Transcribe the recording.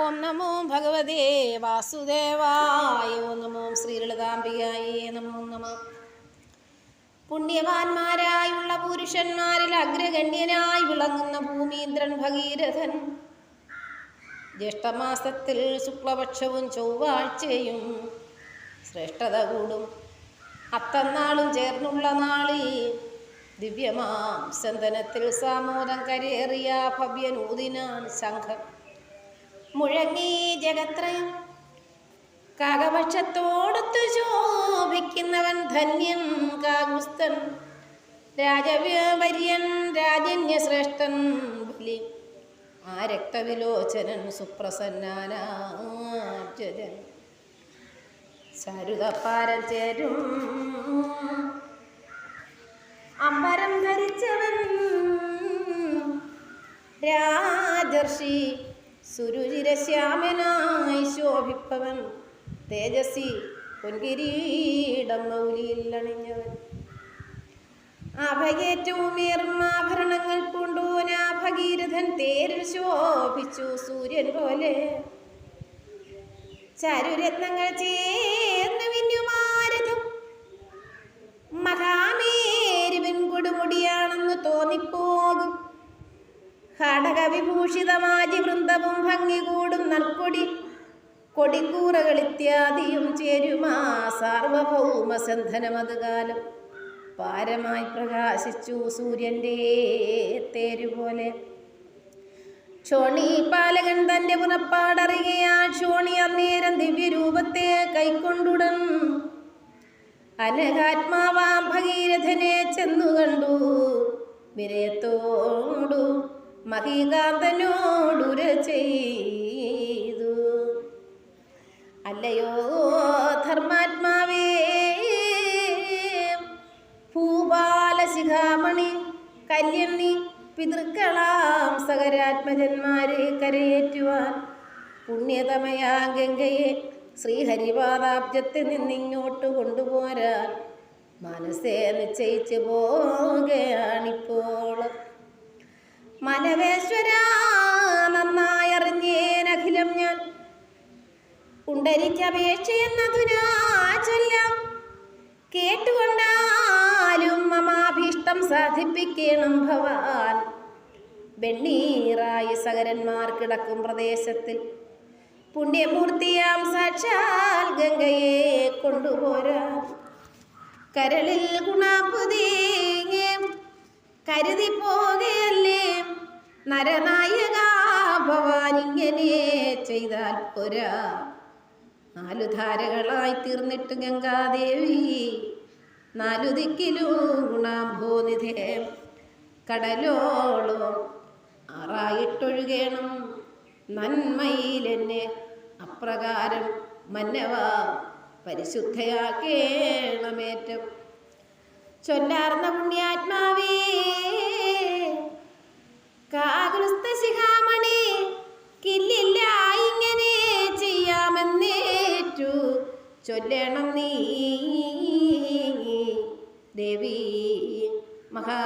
ഓം നമോ ഭഗവതേ വാസുദേവായ ഓം നമോ ശ്രീലളിതാംബികായേ നമോ നമ. പുണ്യവാന്മാരായുള്ള പുരുഷന്മാരിൽ അഗ്രഗണ്യനായി വിളങ്ങുന്ന ഭൂമീന്ദ്രൻ ഭഗീരഥൻ. ജ്യേഷ്ഠമാസത്തിൽ ശുക്ലപക്ഷവും ചൊവ്വാഴ്ചയും ശ്രേഷ്ഠത കൂടും. അത്തന്നാളും ചേർന്നുള്ള നാളിൽ ദിവ്യമാം സന്തനത്തിൽ സാമോദം കരേറിയ ഭവ്യനൂതിനാൻ ശംഖം മുഴങ്ങി ജഗത്രയം. കാകപക്ഷത്തോടൊത്തു ശോഭിക്കുന്നവൻ ധന്യൻ കാകുസ്തൻ. രാജവര്യൻ രാജന്യശ്രേഷ്ഠൻ ബലി. ആ രക്തവിലോചനൻ സുപ്രസന്നാനാർജൻ ചരുതപ്പാരൻ ചേരും. അമ്പരം ധരിച്ചവൻ രാജർഷി. സുരുചിരശ്യാമനായി ശോഭിപ്പവൻ. തേജസ്വി പൊൻകിരീടം മൗലിയിൽ അണിഞ്ഞവൻ അഭയേറ്റവുമേറും ആഭരണങ്ങൾ കൊണ്ടുപോന ഭഗീരഥൻ തേരിൽ ശോഭിച്ചു സൂര്യൻ പോലെ. ചരുരത്നങ്ങൾ ചേർന്ന് ഘടകവിഭൂഷിതമാജി വൃന്ദവും ഭംഗി കൂടും നൽക്കൊടി കൊടിക്കൂറകൾ ഇത്യാദിയും ചേരുമാ സാർവഭൗമ സന്ധനമതുകാലം പാരമായി പ്രകാശിച്ചു സൂര്യന്റെ തേരുപോലെ. ക്ഷോണി പാലകൻ തന്റെ പുറപ്പാടറിയാ ക്ഷോണി അന്നേരം ദിവ്യരൂപത്തെ കൈക്കൊണ്ടുടൻ. അനഘാത്മാവാം ഭഗീരഥനെ ചെന്നു കണ്ടു വിരയത്തോടു മഹീകാന്തനോടുര ചെയ്തു. അല്ലയോ ധർമാത്മാവേ ഭൂപാലശിഖാമണി കല്യണ്ണി പിതൃക്കളാം സകരാത്മജന്മാരെ കരയേറ്റുവാൻ പുണ്യതമയാ ഗംഗയെ ശ്രീഹരിപാദാബ്ജത്തിൽ നിന്നിങ്ങോട്ട് കൊണ്ടുപോരാൻ മനസ്സേ നിശ്ചയിച്ചു പോകുകയാണിപ്പോൾ അറിഞ്ഞേനഖിലം ഞാൻ. ഉണ്ടരിക്കപേക്ഷയെന്നതുനാ ചൊല്ലാം കേട്ടുകൊണ്ടാലും മമാഭീഷ്ടം സാധിപ്പിക്കണം ഭവാൻ. വെണ്ണീറായി സകരന്മാർ കിടക്കും പ്രദേശത്തിൽ. പുണ്യമൂർത്തിയാം സാക്ഷാൽ ഗംഗയെ കൊണ്ടുപോരാ കരളിൽ ഗുണാപുതീങ്ങേ കരുതി പോകയല്ലേ നരനായക ഭവാനിങ്ങനെ ചെയ്താൽ പോരാ. നാലു ധാരകളായി തീർന്നിട്ട് ഗംഗാദേവി നാലു ദിക്കിലും ഗുണാംഭോനിധേ. കടലോളം ആറായിട്ടൊഴുകേണം. നന്മയിലെന്നെ അപ്രകാരം മന്നവ പരിശുദ്ധയാക്കേണമേറ്റം. ചൊല്ലാർന്ന പുണ്യാത്മാവേ ചൊല്ലണം നീ. ദേവി മഹാ